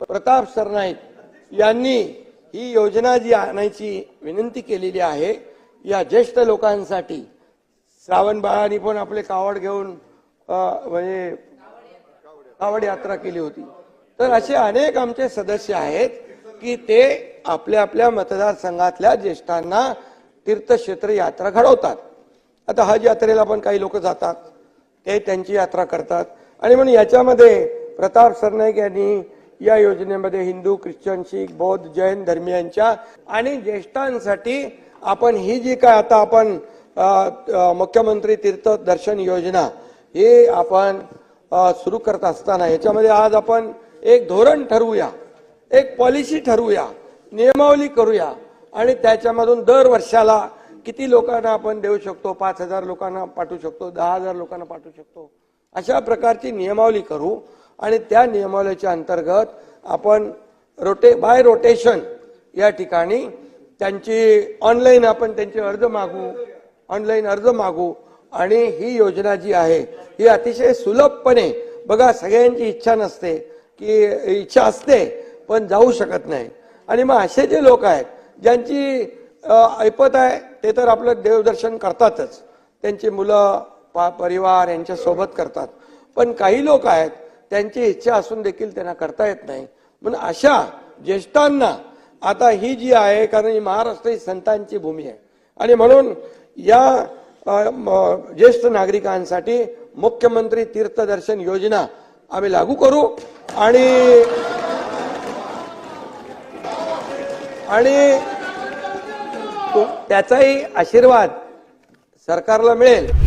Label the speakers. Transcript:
Speaker 1: प्रताप सरनाईक यांनी ही योजना जी आणायची विनंती केलेली आहे या ज्येष्ठ लोकांसाठी. श्रावण बाळांनी पण आपले कावड घेऊन म्हणजे कावड यात्रा केली होती. तर असे अनेक आमचे सदस्य आहेत की ते आपल्या आपल्या मतदारसंघातल्या ज्येष्ठांना तीर्थक्षेत्र यात्रा घडवतात. आता हज यात्रेला पण काही लोक जातात. ते त्यांची यात्रा करतात. आणि म्हणून याच्यामध्ये प्रताप सरनाईक यांनी या योजनेमध्ये हिंदू ख्रिश्चन शीख बौद्ध जैन धर्मियांच्या आणि ज्येष्ठांसाठी आपण ही जी काय आता आपण मुख्यमंत्री तीर्थ दर्शन योजना हे आपण सुरू करत असताना याच्यामध्ये आज आपण एक धोरण ठरवूया एक पॉलिसी ठरवूया नियमावली करूया आणि त्याच्यामधून दर वर्षाला किती लोकांना आपण देऊ शकतो? पाच हजार लोकांना पाठवू शकतो दहा हजार लोकांना पाठवू शकतो? अशा प्रकारची नियमावली करू आणि त्या नियमावलीच्या अंतर्गत आपण रोटे बाय रोटेशन या ठिकाणी त्यांची ऑनलाईन आपण त्यांचे अर्ज मागू ऑनलाईन अर्ज मागू आणि ही योजना जी आहे ही अतिशय सुलभपणे बघा सगळ्यांची इच्छा नसते की इच्छा असते पण जाऊ शकत नाही. आणि मग असे जे लोक आहेत ज्यांची ऐपत आहे ते तर आपलं देवदर्शन करतातच. त्यांची मुलं पा परिवार यांच्या सोबत करतात. पण काही लोक आहेत त्यांची इच्छा असून देखील त्यांना करता येत नाही. म्हणून अशा ज्येष्ठांना आता ही जी आहे कारण ही महाराष्ट्र ही संतांची भूमी आहे. आणि म्हणून या ज्येष्ठ नागरिकांसाठी मुख्यमंत्री तीर्थदर्शन योजना आम्ही लागू करू. आणि आणि त्याचाही आशीर्वाद सरकारला मिळेल.